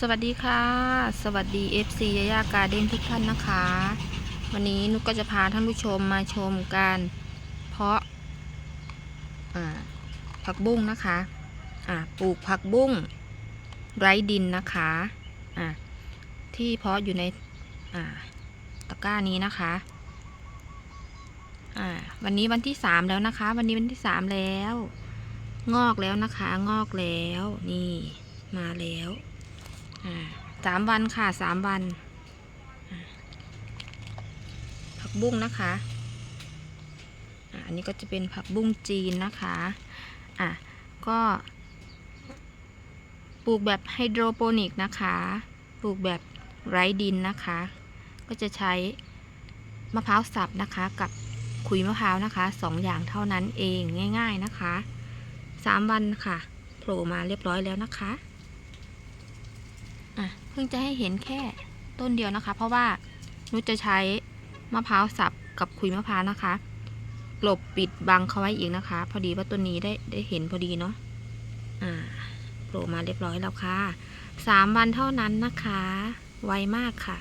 สวัสดีค่ะ สวัสดี FC ยายาการ์เด้นทุกท่านนะคะ วันนี้นุกก็จะพาท่านผู้ชมมาชมการเพาะผักบุ้งนะคะอ่าปลูกผักบุ้งไร้ดินนะคะอ่าที่เพาะอยู่ในตะกร้านี้นะคะอ่าวันนี้วันที่สามแล้วนะคะ วันนี้วันที่สามแล้ว งอกแล้วนะคะ งอกแล้วนี่มาแล้ว สามวันค่ะสามวัน ผักบุ้งนะคะอันนี้ก็จะเป็นผักบุ้งจีนนะคะอะก็ปลูกแบบไฮโดรโปนิกนะคะ ปลูกแบบไร้ดินนะคะ ก็จะใช้มะพร้าวสับนะคะ กับขุยมะพร้าวนะคะสองอย่างเท่านั้นเองง่าย ๆนะคะสามวันค่ะ โผล่มาเรียบร้อยแล้วนะคะ อะเพิ่งจะให้เห็นแค่ต้นเดียวนะคะ เพราะว่านุชจะใช้มะพร้าวสับกับขุยมะพร้าวนะคะ กลบปิดบังเขาไว้อีกนะคะ พอดีว่าต้นนี้ได้ได้เห็นพอดีเนาะอ่าโผล่มาเรียบร้อยแล้วค่ะสามวันเท่านั้นนะคะ ไวมากค่ะ